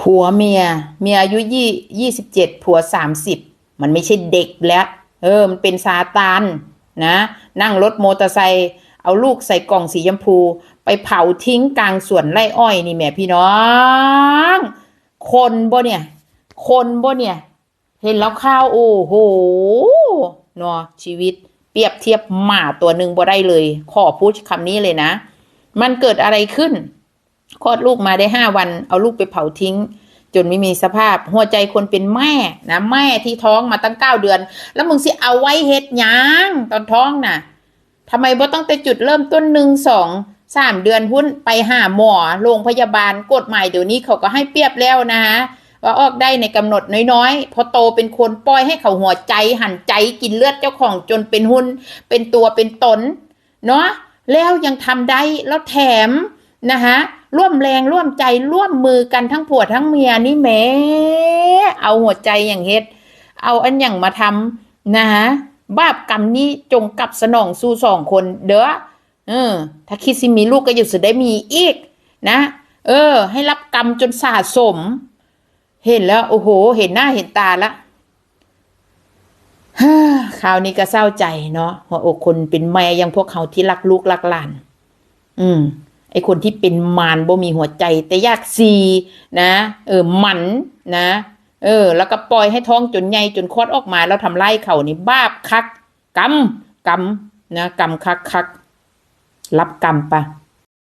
ผัวเมีย เมียอายุยี่ยี่สิบเจ็ดผัวสามสิบมันไม่ใช่เด็กแล้ว เออ มันเป็นซาตานนะ นั่งรถมอเตอร์ไซค์เอาลูกใส่กล่องสีชมพู ไปเผาทิ้งกลางสวนไร่อ้อยนี่แม่พี่น้อง คนบ่เนี่ย คนบ่เนี่ย เห็นแล้วข้าวโอ้โหเนาะชีวิตเปรียบเทียบหมาตัวหนึ่งบ่ได้เลย ขอพูดคำนี้เลยนะ มันเกิดอะไรขึ้น คลอดลูกมาได้ห้าวัน เอาลูกไปเผาทิ้ง จนไม่มีสภาพ หัวใจคนเป็นแม่นะแม่ที่ท้องมาตั้งเก้าเดือน แล้วมึงสิเอาไว้เฮ็ดยังตอนท้องน่ะทำไมบ่ต้องแต่จุดเริ่มต้นหนึ่งสองสามเดือนหุ้นไปหาหมอโรงพยาบาลกฎหมายเดี๋ยวนี้เขาก็ให้เปรียบแล้วนะฮะว่าออกได้ในกำหนดน้อยๆ พอโตเป็นคนปล่อยให้เขาหัวใจหันใจกินเลือดเจ้าของจนเป็นหุ้น เป็นตัวเป็นตน เนาะแล้วยังทำได้แล้วแถมนะคะ ร่วมแรงร่วมใจร่วมมือกันทั้งผัวทั้งเมียนี่แหมเอาหัวใจอย่างเฮ็ด เอาอันอย่างมาทำนะคะบาปกรรมนี้จงกลับสนองสู่สองคนเด้อเออ ถ้าคิดสิมีลูกก็อยู่สุดได้มีอีก นะ เออ ให้รับกรรมจนสะสม เห็นแล้ว โอ้โห เห็นหน้าเห็นตาละคราวนี้ก็เศร้าใจเนาะหัวอกคนเป็นแม่ยังพวกเขาที่รักลูกรักหลาน อืม ไอคนที่เป็นมารบ่มีหัวใจ แต่อยากซีนะ เออหมันนะ เออ แล้วก็ปล่อยให้ท้องจนใหญ่จนคลอดออกมา แล้วทำไล่เขานี่บาปคักกรรมกรรมนะกรรมคักคักรับกรรมปะ